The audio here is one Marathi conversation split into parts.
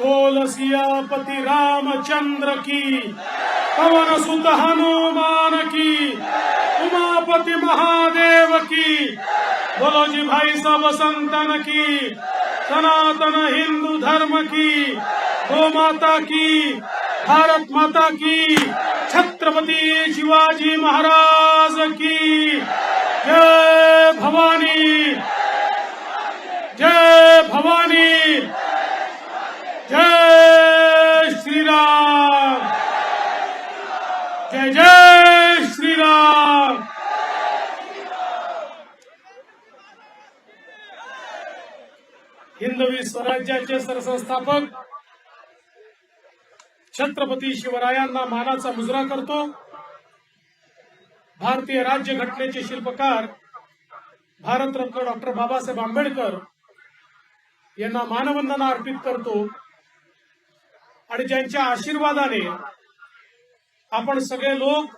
बोल सियापति रामचंद्र की पवन सुत हनुमान की उमापति महादेव की बोलो जी भाई सब संतन की सनातन हिंदू धर्म की गो माता की भारत माता की छत्रपति शिवाजी महाराज की। जय भवानी जय भवानी। जय श्रीराम। जय जय श्रीराम। हिंदवी स्वराज्याचे सरसंस्थापक छत्रपती शिवरायांना मानाचा मुजरा करतो. भारतीय राज्य घटनेचे शिल्पकार भारतरत्न डॉक्टर बाबासाहेब आंबेडकर यांना मानवंदना अर्पित करतो. आणि ज्यांच्या आशीर्वादाने आपण सगळे लोक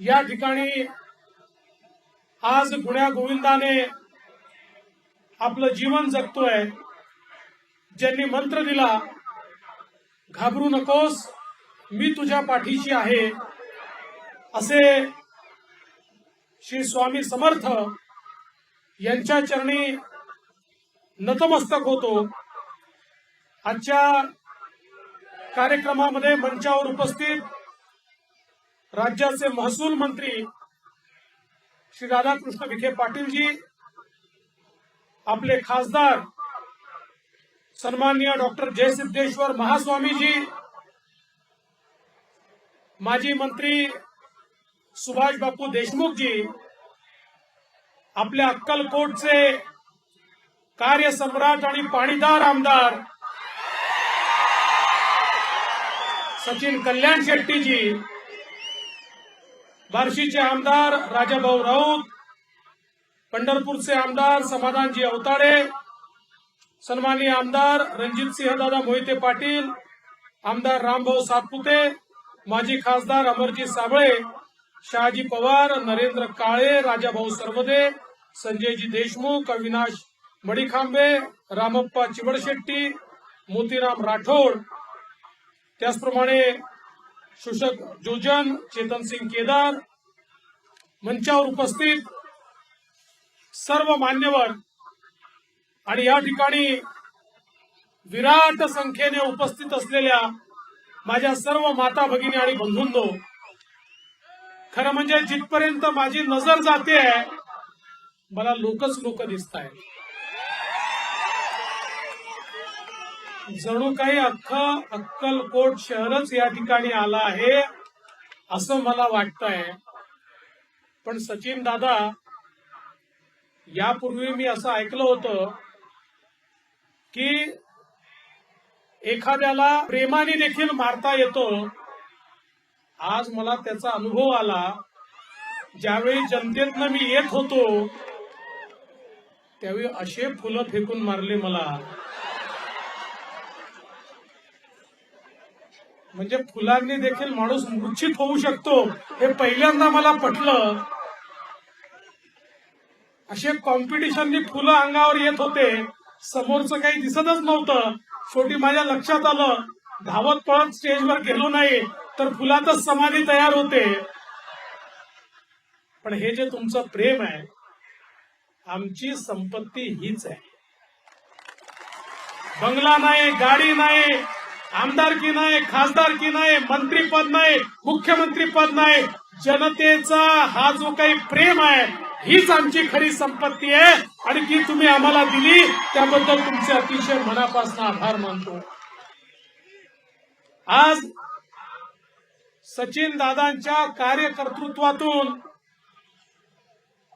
या ठिकाणी आज गुण्या गोविंदाने आपलं जीवन जगतोय ज्यांनी मंत्र दिला घाबरू नकोस मी तुझ्या पाठीशी आहे असे श्री स्वामी समर्थ यांच्या चरणी नतमस्तक होतो. आजच्या कार्यक्रमामध्ये मंचावर उपस्थित राज्याचे महसूल मंत्री श्री राधाकृष्ण विखे पाटीलजी आपले खासदार सन्माननीय डॉक्टर जयसिद्धेश्वर महास्वामीजी माजी मंत्री सुभाष बापू देशमुखजी आपल्या अक्कलकोटचे कार्यसम्राट आणि पाणीदार आमदार सचिन कल्याण शेट्टीजी बार्शीचे आमदार राजाभाऊ राऊत पंढरपूरचे आमदार समाधानजी अवताडे सन्माननीय आमदार रणजित दादा मोहिते पाटील आमदार रामभाऊ सातपुते माजी खासदार अमरजी साबळे शहाजी पवार नरेंद्र काळे राजाभाऊ सरवदे संजयजी देशमुख अविनाश मडिखांबे रामप्पा चिवडशेट्टी मोतीराम राठोड त्याचप्रमाणे शोषक जोजन चेतन सिंग केदार मंचावर उपस्थित सर्व मान्यवर आणि या ठिकाणी विराट संख्येने उपस्थित असलेल्या माझ्या सर्व माता भगिनी आणि बंधूंनो खरं म्हणजे जिथपर्यंत माझी नजर जाते मला लोकच लोक दिसत आहेत जणू काही अख्खं अक्कलकोट शहरच या ठिकाणी आला आहे असं मला वाटतंय. पण सचिन दादा यापूर्वी मी असं ऐकलं होतं की एखाद्याला प्रेमाने देखील मारता येतो. आज मला त्याचा अनुभव आला. ज्यावेळी जनतेतनं मी येत होतो त्यावेळी असे फुलं फेकून मारले मला. म्हणजे फुलांनी देखील माणूस मूर्छित होऊ शकतो हे पहिल्यांदा मला पटलं. असे कॉम्पिटिशननी फुलं अंगावर येत होते. समोरचं काही दिसतच नव्हतं. शेवटी माझ्या लक्षात आलं धावत पळत स्टेजवर गेलो नाही तर फुलातच समाधी तयार होते. पण हे जे तुमचं प्रेम आहे आमची संपत्ती हीच आहे. बंगला नाही गाडी नाही आमदारकी नाही खासदारकी नाही मंत्रीपद नाही मुख्यमंत्री पद नाही जनतेचा हा जो काही प्रेम आहे हीच आमची खरी संपत्ती आहे आणि ती तुम्ही आम्हाला दिली त्याबद्दल तुमचे अतिशय मनापासून आभार मानतो. आज सचिन दादांच्या कार्यकर्तृत्वातून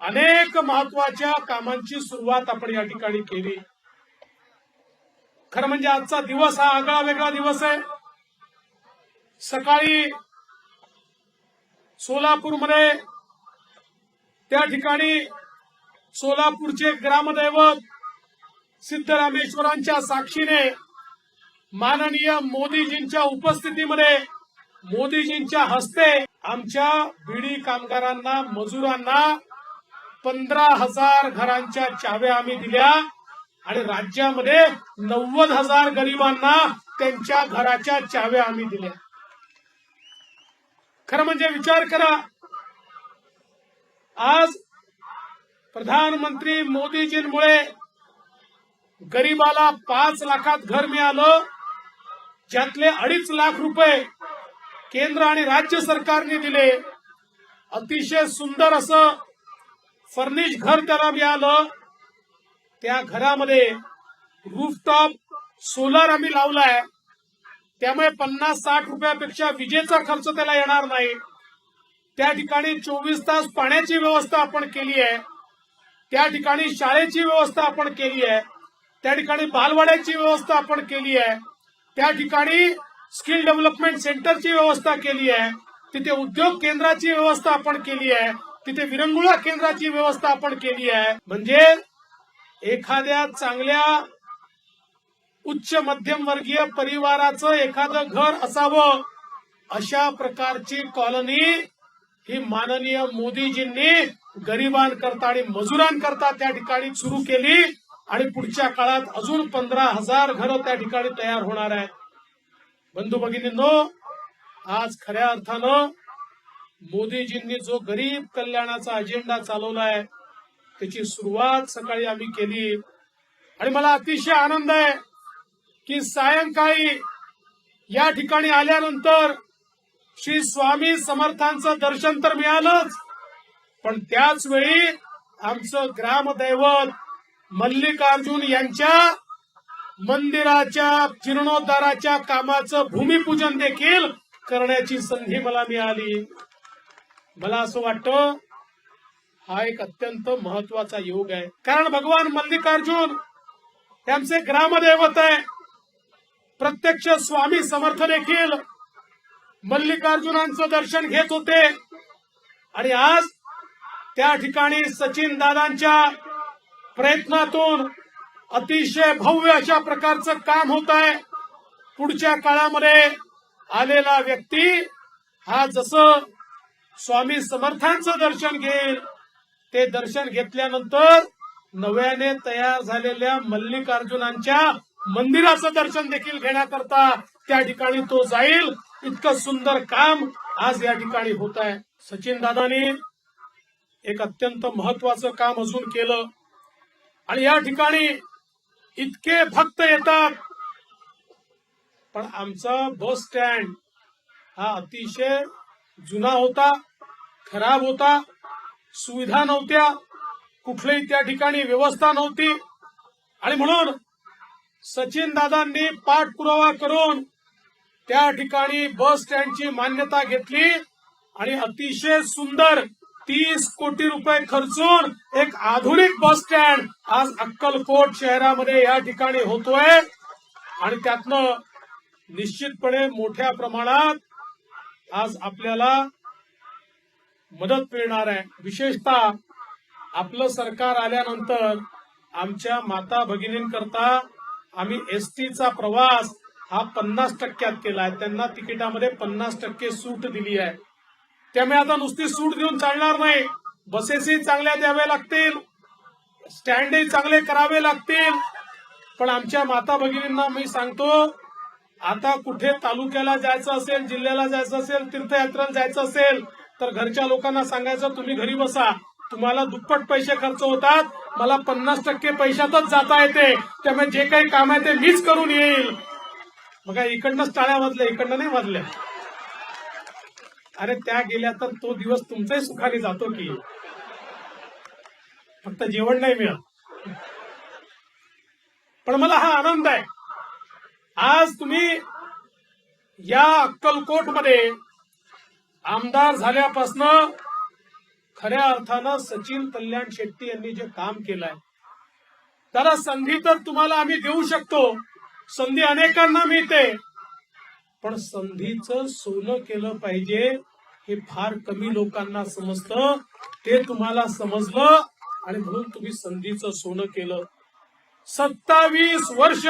अनेक महत्त्वाच्या कामांची सुरुवात आपण या ठिकाणी केली. खरं म्हणजे आजचा दिवस हा आगळा वेगळा दिवस आहे. सकाळी सोलापूरमध्ये त्या ठिकाणी सोलापूरचे ग्रामदैवत सिद्धरामेश्वरांच्या साक्षीने माननीय मोदीजींच्या उपस्थितीमध्ये मोदीजींच्या हस्ते आमच्या बिडी कामगारांना मजुरांना पंधरा हजार घरांच्या चाव्या आम्ही दिल्या. आणि राज्यामध्ये नव्वद हजार गरिबांना त्यांच्या घराच्या चाव्या आम्ही दिल्या. खरं म्हणजे विचार करा आज प्रधानमंत्री मोदीजींमुळे गरीबाला पाच लाखात घर मिळालं ज्यातले अडीच लाख रुपये केंद्र आणि राज्य सरकारने दिले. अतिशय सुंदर असं फर्निश घर त्याला मिळालं. त्या घरामध्ये रूफटॉप सोलर आम्ही लावलाय. त्यामुळे पन्नास साठ रुपयापेक्षा विजेचा खर्च त्याला येणार नाही. त्या ठिकाणी चोवीस तास पाण्याची व्यवस्था आपण केली आहे. त्या ठिकाणी शाळेची व्यवस्था आपण केली आहे. त्या ठिकाणी बालवाड्याची व्यवस्था आपण केली आहे. त्या ठिकाणी स्किल डेव्हलपमेंट सेंटरची व्यवस्था केली आहे. तिथे उद्योग केंद्राची व्यवस्था आपण केली आहे. तिथे विरंगुळा केंद्राची व्यवस्था आपण केली आहे. म्हणजे एखाद्या चांगल्या उच्च मध्यमवर्गीय परिवाराचं एखादं घर असावं अशा प्रकारची कॉलनी ही माननीय मोदीजींनी गरिबांकरता आणि मजुरांकरता त्या ठिकाणी सुरू केली आणि पुढच्या काळात अजून पंधरा हजार घरं त्या ठिकाणी तयार होणार आहेत. बंधू भगिनींनो आज खऱ्या अर्थानं मोदीजींनी जो गरीब कल्याणाचा अजेंडा चालवलाय त्याची सुरुवात सकाळी आम्ही केली. आणि मला अतिशय आनंद आहे की सायंकाळी या ठिकाणी आल्यानंतर श्री स्वामी समर्थांचं दर्शन तर मिळालंच पण त्याच वेळी आमचं ग्रामदैवत मल्लिकार्जुन यांच्या मंदिराच्या जीर्णोद्धाराच्या कामाचं भूमिपूजन देखील करण्याची संधी मला मिळाली. मला असं वाटतं हा एक अत्यंत महत्त्वाचा योग आहे. कारण भगवान मल्लिकार्जुन त्यांचे ग्रामदैवत आहे. प्रत्यक्ष स्वामी समर्थ देखील मल्लिकार्जुनांचं दर्शन घेत होते. आणि आज त्या ठिकाणी सचिन दादांच्या प्रयत्नातून अतिशय भव्य अशा प्रकारचं काम होत आहे. पुढच्या काळामध्ये आलेला व्यक्ती हा जसं स्वामी समर्थांचं दर्शन घेईल ते दर्शन घेतल्यानंतर नव्याने तयार झालेल्या मल्लिकार्जुनांच्या मंदिराचं दर्शन देखील घेण्याकरता त्या ठिकाणी तो जाईल. इतकं सुंदर काम आज या ठिकाणी होत आहे. सचिन दादानी एक अत्यंत महत्वाचं काम अजून केलं. आणि या ठिकाणी इतके भक्त येतात. पण आमचा बस स्टँड हा अतिशय जुना होता खराब होता. सुविधा नव्हत्या कुठल्याही त्या ठिकाणी व्यवस्था नव्हती. आणि म्हणून सचिन दादांनी पाठपुरावा करून त्या ठिकाणी बस स्टँडची मान्यता घेतली आणि अतिशय सुंदर तीस कोटी रुपये खर्चून एक आधुनिक बस स्टँड आज अक्कलकोट शहरामध्ये या ठिकाणी होतोय. आणि त्यातनं निश्चितपणे मोठ्या प्रमाणात आज आपल्याला मदत मिळणार आहे. विशेषतः आपलं सरकार आल्यानंतर आमच्या माता भगिनींकरता आम्ही एसटीचा प्रवास हा पन्नास टक्क्यात केला आहे. त्यांना तिकिटामध्ये पन्नास टक्के सूट दिली आहे. त्यामुळे आता नुसती सूट देऊन चालणार नाही. बसेसही चांगल्या द्याव्या लागतील. स्टँडही चांगले करावे लागतील. पण आमच्या माता भगिनींना मी सांगतो आता कुठे तालुक्याला जायचं असेल जिल्ह्याला जायचं असेल तीर्थयात्रेला जायचं असेल तर घरच्या लोकांना सांगायचं तुम्ही घरी बसा. तुम्हाला दुप्पट पैसे खर्च होतात. मला पन्नास टक्के पैशातच जाता येते. त्यामुळे जे काही काम आहे ते मीच करून येईल. बघा इकडनंच टाळ्या वाजल्या इकडनं नाही वाजल्या. अरे त्या गेल्या तर तो दिवस तुमचाही सुखाने जातो की. फक्त जेवण नाही मिळत. पण मला हा आनंद आहे. आज तुम्ही या अक्कलकोटमध्ये आमदार झाल्यापासनं खऱ्या अर्थानं सचिन कल्याण शेट्टी यांनी जे काम केलंय त्याला संधी तर तुम्हाला आम्ही देऊ शकतो. संधी अनेकांना मिळते. पण संधीचं सोनं केलं पाहिजे हे फार कमी लोकांना समजतं. ते तुम्हाला समजलं आणि म्हणून तुम्ही संधीचं सोनं केलं. सत्तावीस वर्ष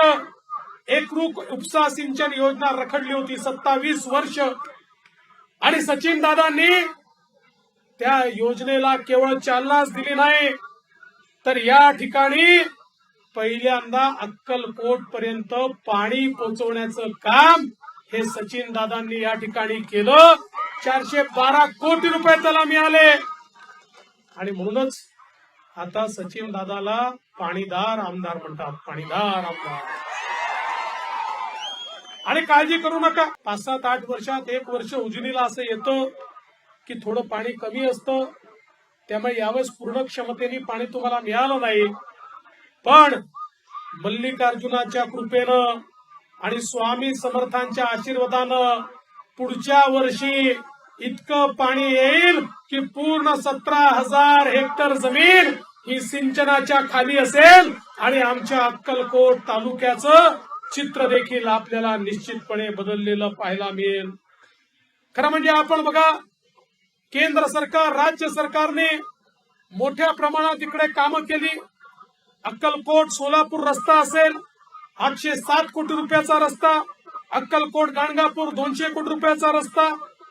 एकरूप उपसा सिंचन योजना रखडली होती. सत्तावीस वर्ष आणि सचिन दादांनी त्या योजनेला केवळ चालनाच दिली नाही तर या ठिकाणी पहिल्यांदा अक्कलकोट पर्यंत पाणी पोहोचवण्याचं काम हे सचिन दादांनी या ठिकाणी केलं. चारशे बारा कोटी रुपये त्याला मिळाले. आणि म्हणूनच आता सचिन दादाला पाणीदार आमदार म्हणतात. पाणीदार आमदार. आणि काळजी करू नका. पाच सात आठ वर्षात एक वर्ष उजनीला असं येतं की थोडं पाणी कमी असतं. त्यामुळे यावेळेस पूर्ण क्षमतेने पाणी तुम्हाला मिळालं नाही. पण मल्लिकार्जुनाच्या कृपेनं आणि स्वामी समर्थांच्या आशीर्वादानं पुढच्या वर्षी इतकं पाणी येईल की पूर्ण सतरा हजार हेक्टर जमीन ही सिंचनाच्या खाली असेल आणि आमच्या अक्कलकोट तालुक्याचं चित्र देखील आपल्याला निश्चितपणे बदललेलं पाहायला मिळेल. खरं म्हणजे आपण बघा केंद्र सरकार राज्य सरकारने मोठ्या प्रमाणात इकडे कामं केली. अक्कलकोट सोलापूर रस्ता असेल आठशे सात कोटी रुपयाचा रस्ता अक्कलकोट गाणगापूर दोनशे कोटी रुपयाचा रस्ता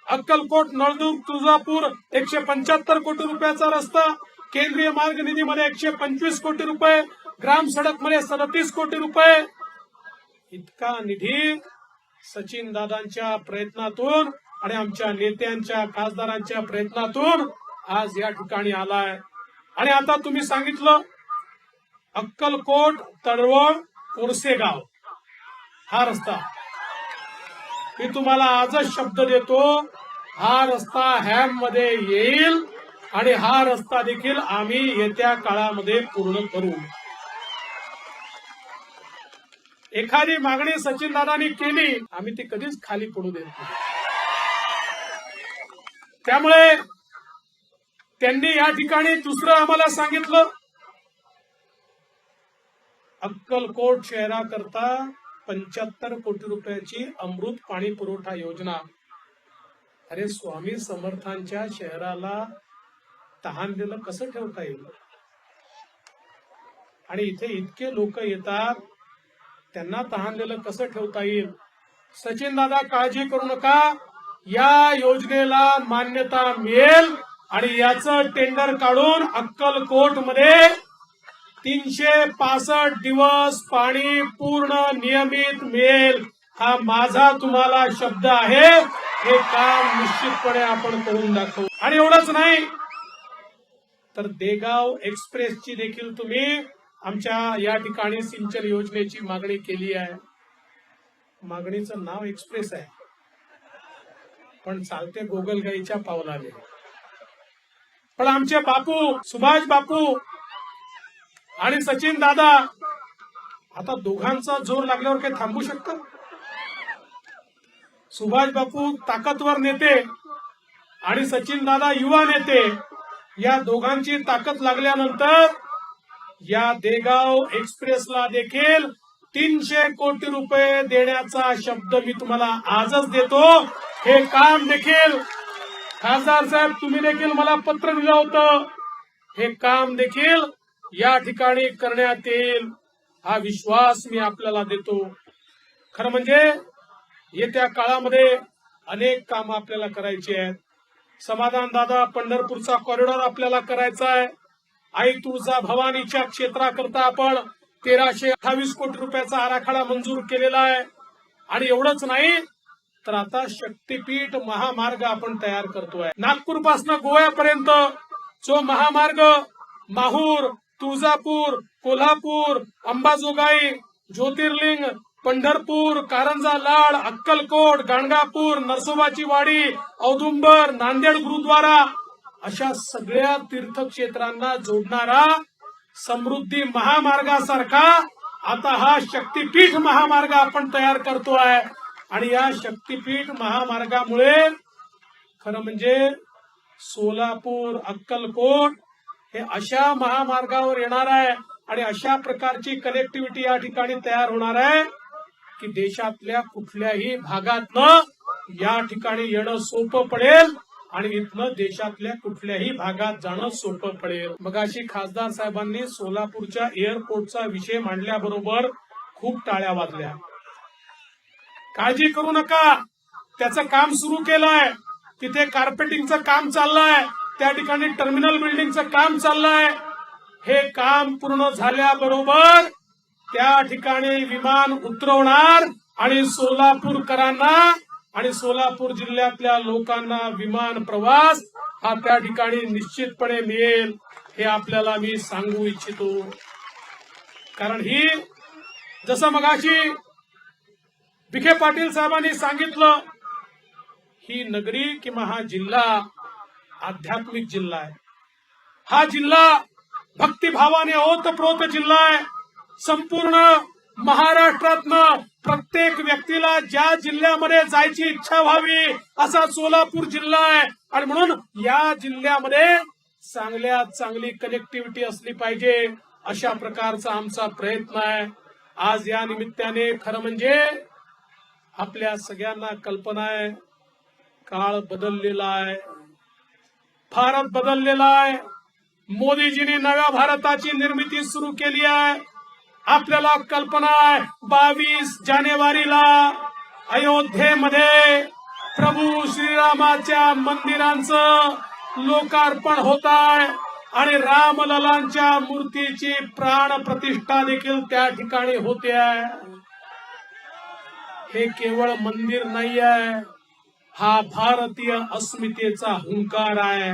अक्कलकोट नळदुर्ग तुळजापूर एकशे पंच्याहत्तर कोटी रुपयाचा रस्ता केंद्रीय मार्ग निधीमध्ये एकशे पंचवीस कोटी रुपये ग्राम सडकमध्ये सदतीस कोटी रुपये इतका निधी सचिन दादांच्या प्रयत्नातून आणि आमच्या नेत्यांच्या खासदारांच्या प्रयत्नातून आज या ठिकाणी आलाय. आणि आता तुम्ही सांगितलं अक्कलकोट तळवळ कोरसेगाव. हा रस्ता. मी तुम्हाला आजच शब्द देतो हा रस्ता हॅममध्ये येईल आणि हा रस्ता देखील आम्ही येत्या काळामध्ये पूर्ण करू. एखादी मागणी सचिन दादानी केली आम्ही ती कधीच खाली पडू देत नाही. त्यामुळे त्यांनी या ठिकाणी दुसरं आम्हाला सांगितलं. अक्कलकोट शहराकरता पंच्याहत्तर कोटी रुपयाची अमृत पाणी पुरवठा योजना. अरे स्वामी समर्थांच्या शहराला तहान दिलं कसं ठेवता येईल? आणि इथे इतके लोक येतात त्यांना तहानलेलं कसं ठेवता येईल? सचिन दादा काळजी करू नका. या योजनेला मान्यता मिळेल आणि याचं टेंडर काढून अक्कलकोटमध्ये तीनशे पासष्ट दिवस पाणी पूर्ण नियमित मिळेल. हा माझा तुम्हाला शब्द आहे. हे काम निश्चितपणे आपण करून दाखवू. आणि एवढंच नाही तर देगाव एक्सप्रेसची देखील तुम्ही आमच्या या ठिकाणी सिंचन योजनेची मागणी केली आहे. मागणीचं नाव एक्सप्रेस आहे. पण चालते गोगलगाईच्या पावलाने. पण आमचे बापू सुभाष बापू आणि सचिन दादा आता दोघांचा जोर लागल्यावर काही थांबू शकतं? सुभाष बापू ताकदवर नेते आणि सचिन दादा युवा नेते या दोघांची ताकद लागल्यानंतर या देगाव एक्सप्रेसला देखील तीनशे कोटी रुपये देण्याचा शब्द मी तुम्हाला आजच देतो. हे काम देखील खासदार साहेब तुम्ही देखील मला पत्र दिलं होतं. हे काम देखील या ठिकाणी करण्यात येईल हा विश्वास मी आपल्याला देतो. खरं म्हणजे येत्या काळामध्ये अनेक काम आपल्याला करायची आहेत. समाधान दादा पंढरपूरचा कॉरिडॉर आपल्याला करायचा आहे. आई तुळजा भवानीच्या क्षेत्राकरता आपण तेराशे अठ्ठावीस कोटी रुपयाचा आराखडा मंजूर केलेला आहे. आणि एवढंच नाही तर आता शक्तीपीठ महामार्ग आपण तयार करतोय. नागपूरपासून गोव्यापर्यंत जो महामार्ग माहूर तुळजापूर कोल्हापूर अंबाजोगाई ज्योतिर्लिंग पंढरपूर कारंजा लाड अक्कलकोट गाणगापूर नरसोबाची वाडी औदुंबर नांदेड गुरुद्वारा अशा सगळ्या तीर्थक्षेत्रांना जोडणारा समृद्धी महामार्गासारखा आता हा शक्तीपीठ महामार्ग आपण तयार करतो आहे आणि या शक्तीपीठ महामार्गामुळे खरं म्हणजे सोलापूर अक्कलकोट हे अशा महामार्गावर येणार आहे आणि अशा प्रकारची कनेक्टिव्हिटी या ठिकाणी तयार होणार आहे की देशातल्या कुठल्याही भागातनं या ठिकाणी येणं सोपं पडेल. आणि इथनं देशातल्या कुठल्याही भागात जाणं सोपं पडेल. मगाशी खासदार साहेबांनी सोलापूरच्या एअरपोर्टचा विषय मांडल्याबरोबर खूप टाळ्या वाजल्या. काळजी करू नका. त्याचं काम सुरू केलंय. तिथे कार्पेटिंगचं काम चाललंय. त्या ठिकाणी टर्मिनल बिल्डिंगचं काम चाललंय. हे काम पूर्ण झाल्याबरोबर त्या ठिकाणी विमान उतरवणार आणि सोलापूरकरांना आणि सोलापूर जिल्ह्यातल्या लोकांना विमान प्रवास हा त्या ठिकाणी निश्चितपणे मिळेल हे आपल्याला मी सांगू इच्छितो. कारण ही जसं मगाशी विखे पाटील साहेबांनी सांगितलं ही नगरी किंवा हा जिल्हा आध्यात्मिक जिल्हा आहे. हा जिल्हा भक्तिभावाने ओतप्रोत जिल्हा आहे. संपूर्ण महाराष्ट्रातनं प्रत्येक व्यक्तीला ज्या जिल्ह्यामध्ये जायची इच्छा व्हावी असा सोलापूर जिल्हा आहे. आणि म्हणून या जिल्ह्यामध्ये चांगल्यात चांगली कनेक्टिव्हिटी असली पाहिजे अशा प्रकारचा आमचा प्रयत्न आहे. आज या निमित्ताने खरं म्हणजे आपल्या सगळ्यांना कल्पना आहे. काळ बदललेला आहे. भारत बदललेला आहे. मोदीजींनी नव्या भारताची निर्मिती सुरू केली आहे. आपल्याला कल्पना आहे बावीस जानेवारीला अयोध्येमध्ये प्रभू श्रीरामाच्या मंदिरांचं लोकार्पण होत आहे आणि रामललांच्या मूर्तीची प्राण प्रतिष्ठा देखील त्या ठिकाणी होते आहे. हे केवळ मंदिर नाही आहे हा भारतीय अस्मितेचा हुंकार आहे.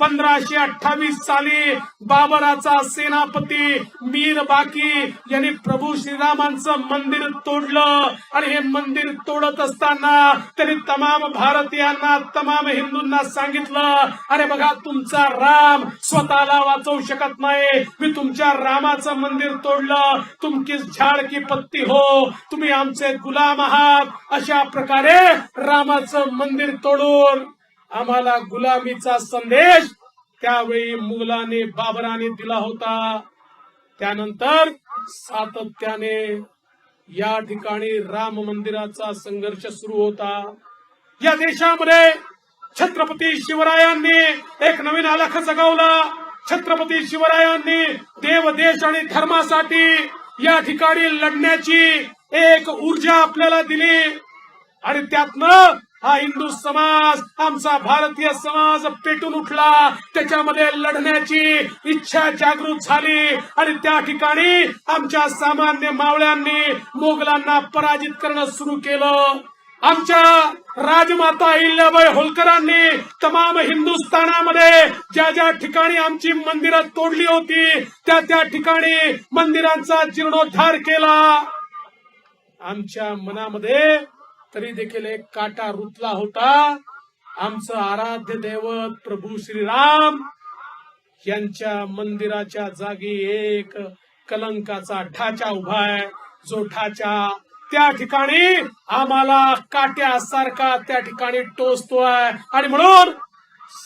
पंधराशे अठ्ठावीस साली बाबराचा सेनापती मीर बाकी यांनी प्रभू श्रीरामांचं मंदिर तोडलं. आणि हे मंदिर तोडत असताना त्यांनी तमाम भारतीयांना तमाम हिंदूंना सांगितलं अरे बघा तुमचा राम स्वतःला वाचवू शकत नाही. मी तुमच्या रामाचं मंदिर तोडलं. तुमची झाड की पत्ती हो. तुम्ही आमचे गुलाम आहात. अशा प्रकारे रामाचं मंदिर तोडून आम्हाला गुलामीचा संदेश त्यावेळी मुघलाने बाबराने दिला होता. त्यानंतर सातत्याने या ठिकाणी राम मंदिराचा संघर्ष सुरू होता. या देशामध्ये छत्रपती शिवरायांनी एक नवीन आलाख जगावला. छत्रपती शिवरायांनी देव देश आणि धर्मासाठी या ठिकाणी लढण्याची एक ऊर्जा आपल्याला दिली. आणि त्यातनं हा हिंदू समाज आमचा भारतीय समाज पेटून उठला. त्याच्यामध्ये लढण्याची इच्छा जागृत झाली. आणि त्या ठिकाणी आमच्या सामान्य मावळ्यांनी मोगलांना पराजित करणं सुरू केलं. आमच्या राजमाता अहिल्याबाई होलकरांनी तमाम हिंदुस्थानामध्ये ज्या ज्या ठिकाणी आमची मंदिरं तोडली होती त्या त्या ठिकाणी मंदिरांचा जीर्णोद्धार केला. आमच्या मनामध्ये तरी देखील एक काटा रुतला होता. आमचं आराध्य दैवत प्रभू श्रीराम यांच्या मंदिराच्या जागी एक कलंकाचा ढाचा उभा आहे. जो ढाचा त्या ठिकाणी आम्हाला काट्यासारखा त्या ठिकाणी टोचतोय. आणि म्हणून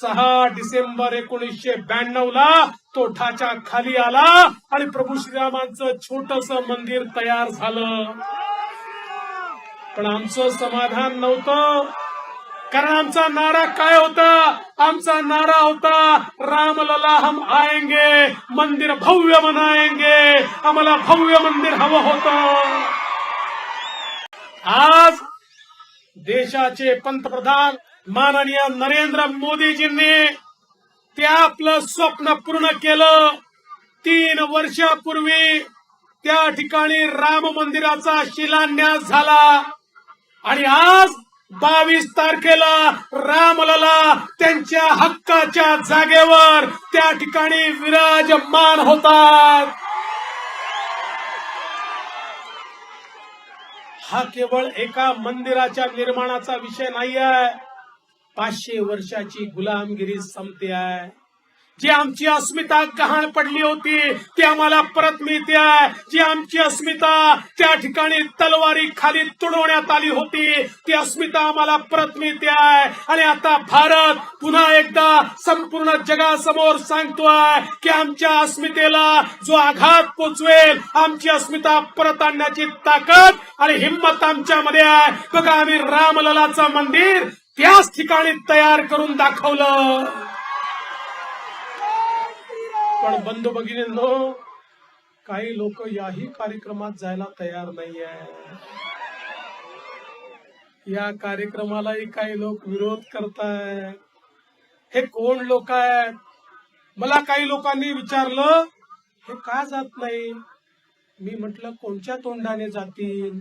सहा डिसेंबर एकोणीसशे ब्याण्णव ला तो ठाच्या खाली आला आणि प्रभू श्रीरामांचं छोटस मंदिर तयार झालं. पण आमचं समाधान नव्हतं. कारण आमचा नारा काय होता? आमचा नारा होता रामलला हम आएंगे मंदिर भव्य बनाएंगे आम्हाला भव्य मंदिर हवं होतं. आज देशाचे पंतप्रधान माननीय नरेंद्र मोदीजींनी ते आपलं स्वप्न पूर्ण केलं. तीन वर्षापूर्वी त्या ठिकाणी राम मंदिराचा शिलान्यास झाला. आणि आज बावीस तारखेला रामलला त्यांच्या हक्काच्या जागेवर त्या ठिकाणी विराजमान होतात. हा केवळ एका मंदिराच्या निर्माणाचा विषय नाही आहे पाचशे वर्षाची गुलामगिरी संपते आहे. जी आमची अस्मिता गहाण पडली होती ती आम्हाला परत मिळते जी आमची अस्मिता त्या ठिकाणी तलवारी खाली तुडवण्यात आली होती ती अस्मिता आम्हाला परत मिळते आहे. आणि आता भारत पुन्हा एकदा संपूर्ण जगासमोर सांगतोय की आमच्या अस्मितेला जो आघात पोचवेल आमची अस्मिता परत आणण्याची ताकद आणि हिंमत आमच्यामध्ये आहे. बघा आम्ही रामललाचं मंदिर त्याच ठिकाणी तयार करून दाखवलं. पण बंधू भगिनींनो काही लोक याही कार्यक्रमात जायला तयार नाही आहे या कार्यक्रमालाही काही लोक विरोध करताय. हे कोण लोक आहेत? मला काही लोकांनी विचारलं हे का जात नाही? मी म्हटलं कोणत्या तोंडाने जातील?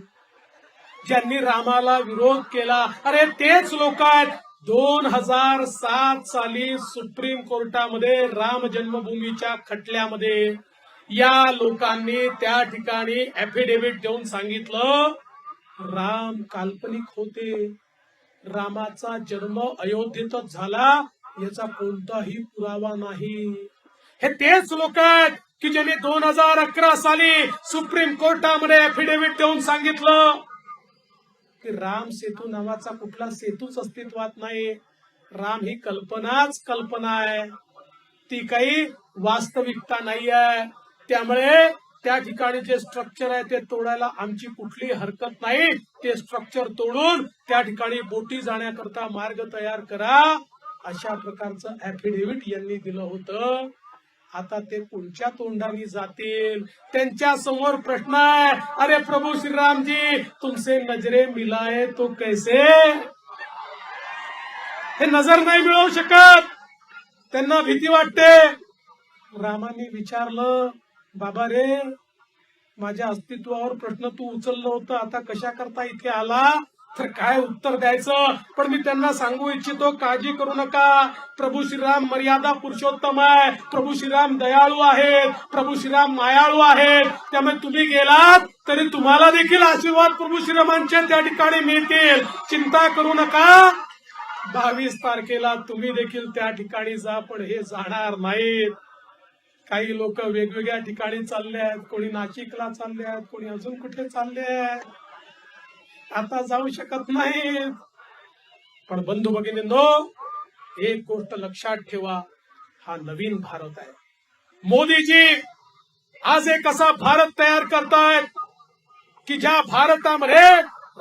ज्यांनी रामाला विरोध केला अरे तेच लोक आहेत. दोन हजार सात साली सुप्रीम कोर्टामध्ये राम जन्मभूमीच्या खटल्यामध्ये या लोकांनी त्या ठिकाणी ऍफिडेव्हिट देऊन सांगितलं राम काल्पनिक होते. रामाचा जन्म अयोध्येतच झाला याचा कोणताही पुरावा नाही. हे तेच लोक आहेत की ज्यांनी दोन हजार अकरा साली सुप्रीम कोर्टामध्ये ऍफिडेव्हिट देऊन सांगितलं की राम सेतू नावाचा कुठला सेतूच अस्तित्वात नाही राम ही कल्पनाच कल्पना आहे. ती काही वास्तविकता नाही आहे त्यामुळे त्या ठिकाणी जे स्ट्रक्चर आहे ते तोडायला आमची कुठली हरकत नाही. ते स्ट्रक्चर तोडून त्या ठिकाणी बोटी जाण्याकरता मार्ग तयार करा. अशा प्रकारचं ऍफिडेव्हिट यांनी दिलं होतं. आता ते कोणत्या तोंडाने जातील? त्यांच्यासमोर प्रश्न आहे. अरे प्रभू श्रीरामजी तुमसे नजरे मिलाय तो कैसे? हे नजर नाही मिळवू शकत. त्यांना भीती वाटते. रामाने विचारलं बाबा रे माझ्या अस्तित्वावर प्रश्न तू उचललं होतं. आता कशा करता इथे आला? तर काय उत्तर द्यायचं? पण मी त्यांना सांगू इच्छितो काळजी करू नका. प्रभू श्रीराम मर्यादा पुरुषोत्तम आहे. प्रभू श्रीराम दयाळू आहेत. प्रभू श्रीराम मायाळू आहेत. त्यामुळे तुम्ही गेलात तरी तुम्हाला देखील आशीर्वाद प्रभू श्रीरामांचे त्या ठिकाणी मिळतील. चिंता करू नका. बावीस तारखेला तुम्ही देखील त्या ठिकाणी जा पण हे जाणार नाहीत. काही लोक वेगवेगळ्या ठिकाणी चालले आहेत. कोणी नाशिकला चालले आहेत कोणी अजून कुठे चालले आहेत. आता जाऊ शकत नाही पण बंधू भगिनींनो एक गोष्ट लक्षात ठेवा हा नवीन भारत आहे. मोदीजी आज एक असा भारत तयार करतायत की ज्या भारतामध्ये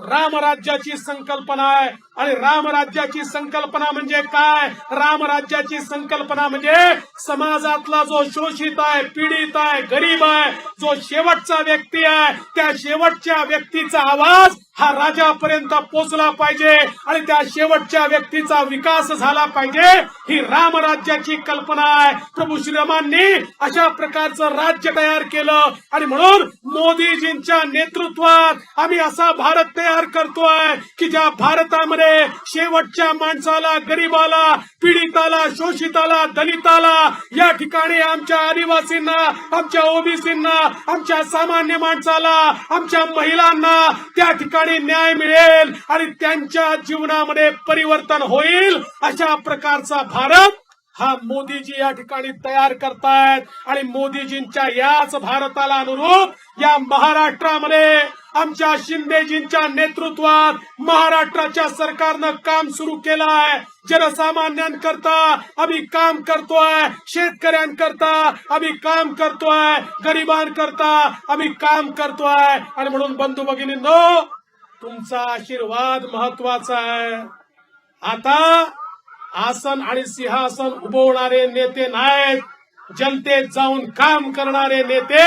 रामराज्याची संकल्पना आहे आणि रामराज्याची संकल्पना म्हणजे काय? रामराज्याची संकल्पना म्हणजे समाजातला जो शोषित आहे पीडित आहे गरीब आहे जो शेवटचा व्यक्ती आहे त्या शेवटच्या व्यक्तीचा आवाज हा राजापर्यंत पोचला पाहिजे आणि त्या शेवटच्या व्यक्तीचा विकास झाला पाहिजे. ही रामराज्याची कल्पना आहे. प्रभू श्रीरामांनी अशा प्रकारचं राज्य तयार केलं आणि म्हणून मोदीजींच्या नेतृत्वात आम्ही असा भारत तयार करतोय की ज्या भारतामध्ये शेवटच्या माणसाला गरीबाला पीडिताला शोषिताला दलिताला या ठिकाणी आमच्या आदिवासींना आमच्या ओबीसींना आमच्या सामान्य माणसाला आमच्या महिलांना त्या ठिकाणी न्याय मिळेल आणि त्यांच्या जीवनामध्ये परिवर्तन होईल अशा प्रकारचा भारत हा मोदीजी या ठिकाणी तयार करतायत आणि मोदीजींच्या याच भारताला अनुरूप या महाराष्ट्रामध्ये आमच्या शिंदेजींच्या नेतृत्वात महाराष्ट्राच्या सरकारनं काम सुरू केलं आहे जनसामान्यांकरता आम्ही काम करतोय शेतकऱ्यांकरता आम्ही काम करतोय गरिबांकरता आम्ही काम करतोय. आणि म्हणून बंधू भगिनींनो तुमचा आशीर्वाद महत्त्वाचा आहे. आता आसन आणि सिंहासन उभवणारे नेते नाहीत. जनतेत जाऊन काम करणारे नेते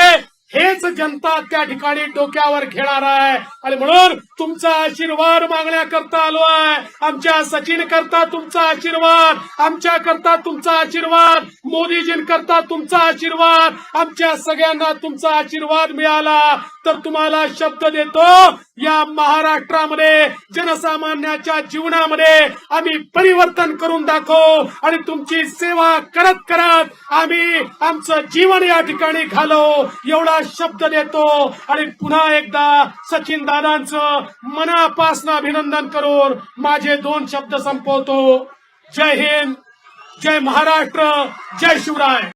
हेच जनता त्या ठिकाणी डोक्यावर घेणार आहे. आणि म्हणून तुमचा आशीर्वाद मागण्याकरता आलो आहे. आमच्या सचिन करता तुमचा आशीर्वाद आमच्या करता तुमचा आशीर्वाद मोदीजींकरता तुमचा आशीर्वाद आमच्या सगळ्यांना तुमचा आशीर्वाद मिळाला. तर तुम्हाला शब्द देतो या महाराष्ट्रामध्ये जनसामान्याच्या जीवनामध्ये आम्ही परिवर्तन करून दाखवू आणि तुमची सेवा करत करत आम्ही आमचं जीवन या ठिकाणी घालवू. एवढा शब्द देतो आणि पुन्हा एकदा सचिन दादांचं मनापासून अभिनंदन करून माझे दोन शब्द संपवतो. जय हिंद जय महाराष्ट्र जय शिवराय.